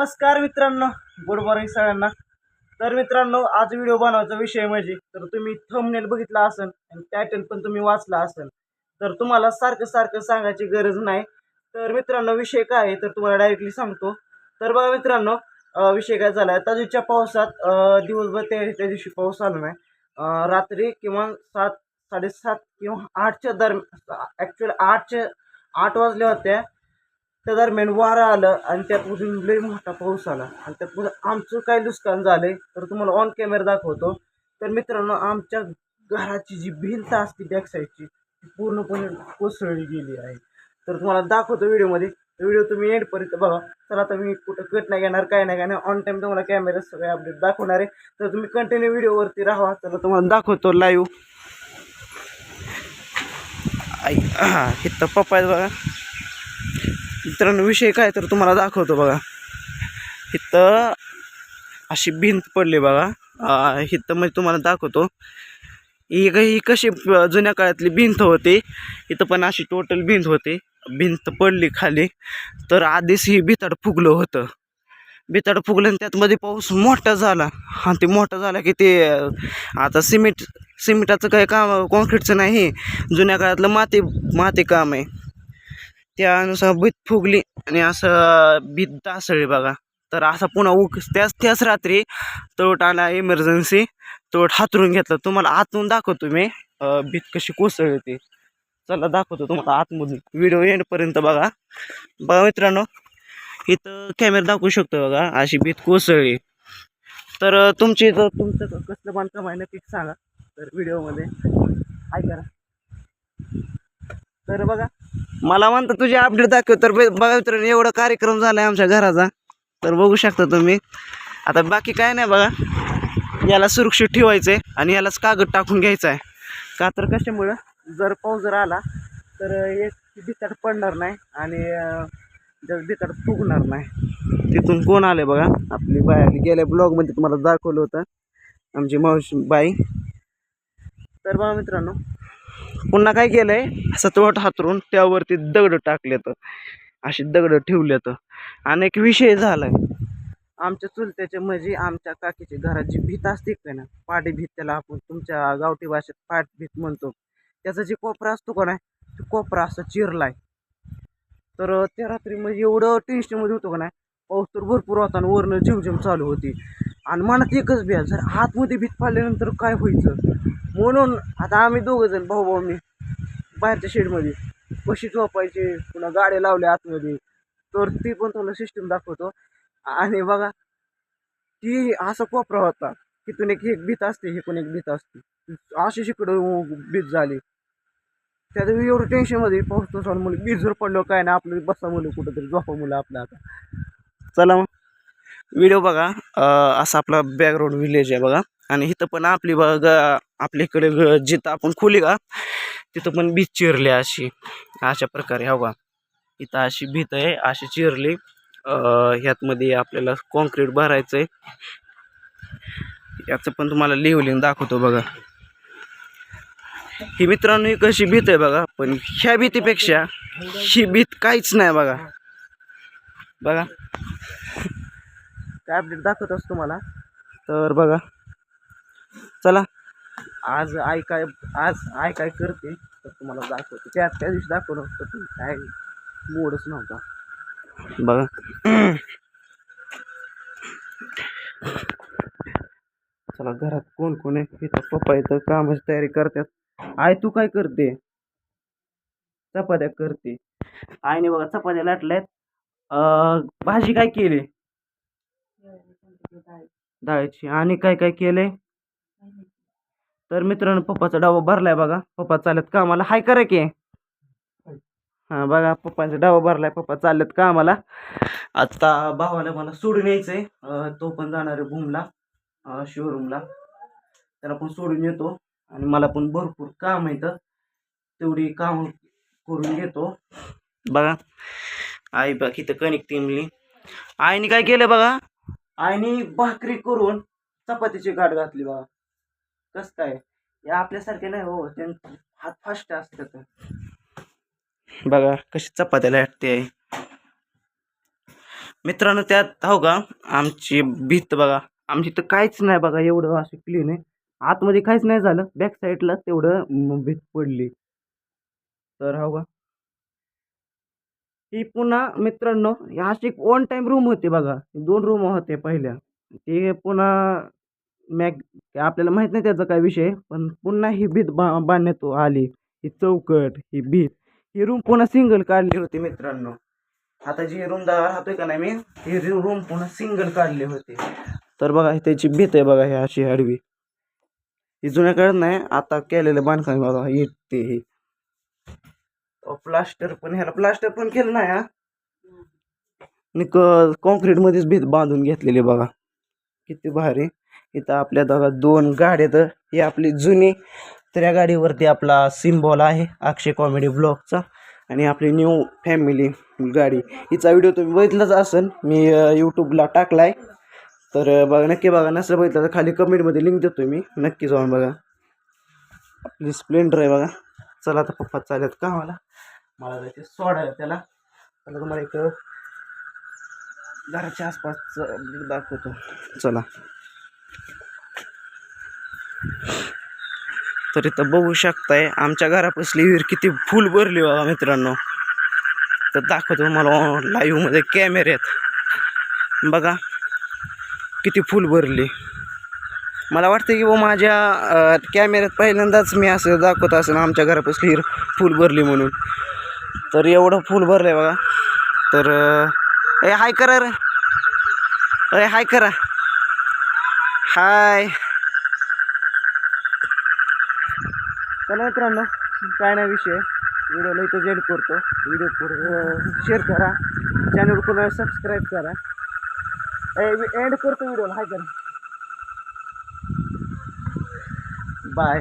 नमस्कार मित्रांनो good morning सगळ्यांना. तर मित्रांनो आज व्हिडिओ बनवायचा विषय म्हणजे तर तुम्ही थंबनेल बघितला असेल आणि टायटल पण तुम्ही वाचला असेल तर तुम्हाला सारखं सारखं सांगायची गरज नाही. तर मित्रांनो विषय काय आहे तर तुम्हाला डायरेक्टली सांगतो. तर बघा मित्रांनो विषय काय झाला आहे? ताजूच्या पावसात दिवसभर त्या त्या दिवशी पाऊस आला नाही. रात्री किंवा सात साडेसात किंवा आठच्या दरम्यान ॲक्च्युअली आठच्या आठ वाजल्या होत्या. त्या दरम्यान वारं आलं आणि त्यातमधून लय मोठा पाऊस आला. आणि त्यातमधून आमचं काय नुकसान झालंय तर तुम्हाला ऑन कॅमेरा दाखवतो. तर मित्रांनो आमच्या घराची जी भिंत असते बॅक साईडची ती पूर्णपणे कोसळली गेली आहे. तर तुम्हाला दाखवतो व्हिडिओमध्ये. व्हिडिओ तुम्ही एंडपर्यंत बघा. चला आता मी कुठं कट नाही घेणार काय नाही घेणार ऑन टाईम तुम्हाला कॅमेरा सगळे अपडेट दाखवणार आहे. तर तुम्ही कंटिन्यू व्हिडिओवरती राहा. चला तुम्हाला दाखवतो लाईव्ह आई हा तर पप्पा आहेत बघा. मित्रांनो विषय काय तर तुम्हाला दाखवतो बघा. इथं अशी भिंत पडली बघा. इथं म्हणजे तुम्हाला दाखवतो. ही ही कशी जुन्या काळातली भिंत होती इथं पण अशी टोटल भिंत होती. भिंत पडली खाली. तर आधीच ही भिताड फुगलं होतं. भिताड फुगलं आणि त्यातमध्ये पाऊस मोठा झाला. आणि ते मोठा झाला की ते आता सिमेंट सिमेंटाचं काही काम कॉन्क्रीटचं नाही. जुन्या काळातलं माती माती काम आहे. त्यानुसार भीत फुगली आणि असं भीत दासळी बघा. तर असा पुन्हा उक त्याच त्याच रात्री तोट आला इमर्जन्सी तोट हातरून घेतला. तुम्हाला आतून दाखवतो मी. भीत कशी कोसळली ती. चला दाखवतो तुम्हाला आतमधून. व्हिडिओ एंडपर्यंत बघा. बघा मित्रांनो इथं कॅमेरा दाखवू शकतो बघा. अशी भीत कोसळली. तर तुमची इथं तुमचं कसलं बांधकाम आहे पीक सांगा. तर व्हिडिओमध्ये ऐका तर बघा मला म्हणतं तुझे अपडेट दाखव. तर बे- बघा मित्रांनो एवढा कार्यक्रम झाला आहे आमच्या घराचा. तर बघू शकता तुम्ही. आता बाकी काय नाही बघा. याला सुरक्षित ठेवायचं आहे आणि यालाच कागद टाकून घ्यायचा आहे का तर कशामुळं? जर पाऊस जर आला तर एक बिताड पडणार नाही आणि जर बिताड फुगणार नाही. तिथून कोण आले बघा? आपली बाय आली. गेल्या ब्लॉगमध्ये तुम्हाला दाखवलं होतं. आमची मावशी बाई. तर बघा मित्रांनो पुन्हा काय केलंय? आहे सतवट हातरून त्यावरती दगड टाकलेत. अशी दगड ठेवलेत. आणि एक विषय झालाय. आमच्या चुलत्याच्या म्हणजे आमच्या काकीची घराची भीत असते का ना पाटी भीत त्याला आपण तुमच्या गावठी भाषेत पाट भीत म्हणतो. त्याचा जे कोपरा असतो का नाही तो कोपरा असा चिरलाय. तर त्या रात्री म्हणजे एवढं टेन्शनमध्ये होतो का नाही पाऊस तर भरपूर होता आणि वरनं झिमझिम चालू होती. आणि मनात एकच भ्या जर आतमध्ये भीत पाडल्यानंतर काय व्हायचं? म्हणून आता आम्ही दोघं जण भाऊ भाऊ मी बाहेरच्या शेडमध्ये कशी झोपायची पुन्हा गाड्या लावल्या आतमध्ये. तर ती पण तुम्हाला सिस्टीम दाखवतो. आणि बघा ती असा कोपरा होता तिथून एक एक भीत असते हे पण एक भीत असते. अशी शिकडं भीत झाली. त्यात एवढं टेन्शनमध्ये पोहोचतो सण मुलं बीज जर पडलो काय ना आपलं बसा मुलं कुठंतरी झोपा मुलं आपलं आता. चला मग. व्हिडिओ बघा असा आपला बॅकग्राऊंड विलेज आहे बघा. आणि इथं पण आपली बघा आपल्याकडे ग- जिथं आपण खोली का तिथं पण भीत चिरली अशी. अशा प्रकारे हो का? इथं अशी भीत आहे अशी चिरली. ह्यातमध्ये आपल्याला कॉन्क्रीट भरायचं आहे याचं पण तुम्हाला लिहून दाखवतो बघा. ही मित्रांनो ही कशी भीत आहे बघा पण ह्या भीतीपेक्षा ही भीत काहीच नाही बघा. बघा. काय अपडेट दाखवत असतो तुम्हाला? तर बघा. चला. आज आय काय आज आय काय करते तर तुम्हाला दाखवतो. त्या त्या दिवशी दाखवलं होतं पण काय मूडच नव्हता. बघा. चला घरात कोण कोण आहे? इथं पप्पा इथं कामाची तयारी करतात. आय तू काय करते? चपात्या करते. आईने बघा चपात्या लाटल्यात. अं, भाजी काय केली? डाळीची. आणि काय काय केलंय? तर मित्रांनो पप्पाचा डाबा भरलाय बघा. पप्पा चालत कामाला. हाय करा की? हां बघा पप्पांचा डाबा भरलाय. पप्पा चाललेत कामाला. आता भावाला मला सोडून यायचंय. तो पण जाणार आहे भूमला शोरूमला त्याला पण सोडून येतो. आणि मला पण भरपूर काम तर तेवढी काम करून घेतो. बघा. आई बघ इथं कणिक तिंबली आईने काय केलं बघा? आईने भाकरी करून चपातीची गाठ घातली बघा. कस काय? या आपल्यासारखे नाही हो त्यांचे हात फास्ट असतात. बघा कशी चपात्याला लाटते आहे मित्रांनो त्यात हो का आमची भीत बघा. आमची तर काहीच नाही बघा एवढं असं क्लीन आहे. आतमध्ये काहीच नाही झालं बॅक साईडला तेवढं भीत पडली. तर हो का? ही पुन्हा मित्रांनो ही अशी वन टाइम रूम होते बघा. दोन रूम होते पहिल्या. ते पुन्हा मॅग आपल्याला माहीत नाही त्याचा काय विषय पण पुन्हा ही भीत बा बांधण्यात आली. ही चौकट ही भीत. ही रूम पुन्हा सिंगल काढली होती मित्रांनो. आता जी रूम राहतोय का नाही मी ही रूम पुन्हा सिंगल काढली होती. तर बघा त्याची भीत आहे बघा ही अशी आडवी. ही जुन्या काळात नाही आता केलेलं बांधकाम आहे बघा इट ते ही. प्लास्टर पण ह्याला प्लास्टर पण केलं नाही हा. निक कॉन्क्रीटमध्येच भीत बांधून घेतलेली बघा. किती भारी. इथं आपल्या दादा दोन गाड्या तर ही आपली जुनी तर या गाडीवरती आपला सिम्बॉल आहे अक्षय कॉमेडी ब्लॉगचा. आणि आपली न्यू फॅमिली गाडी. हिचा व्हिडिओ तुम्ही बघितलाच असेल मी यूट्यूबला टाकला आहे तर बघा नक्की बघा नसलं बघितलं तर खाली कमेंटमध्ये लिंक देतो मी. नक्की जाऊन बघा. आपली स्प्लेंडर आहे बघा. चला आता पप्पा चालत का मला मला ते सोडायला त्याला. त्याला तुम्हाला एक घराच्या आसपासचं दाखवतो. चला. तर इथं बघू शकताय आमच्या घरापासली विहीर किती फुल भरली बघा मित्रांनो. तर दाखवतो मला लाईव्हमध्ये कॅमेऱ्यात बघा किती फुल भरली. मला वाटतं की व माझ्या कॅमेऱ्यात पहिल्यांदाच मी असं दाखवत असेल आमच्या घरापासली विहीर फुल भरली म्हणून. तर एवढं फुल भरलं आहे बघा. तर ए हाय करा रे. अरे हाय करा. हाय चला मित्रांनो काय नाही विषय. व्हिडिओला इथं जेड करतो. व्हिडिओ शेअर करा. चॅनल पुन्हा सबस्क्राईब करा. एंड करतो व्हिडिओला. हाय करा बाय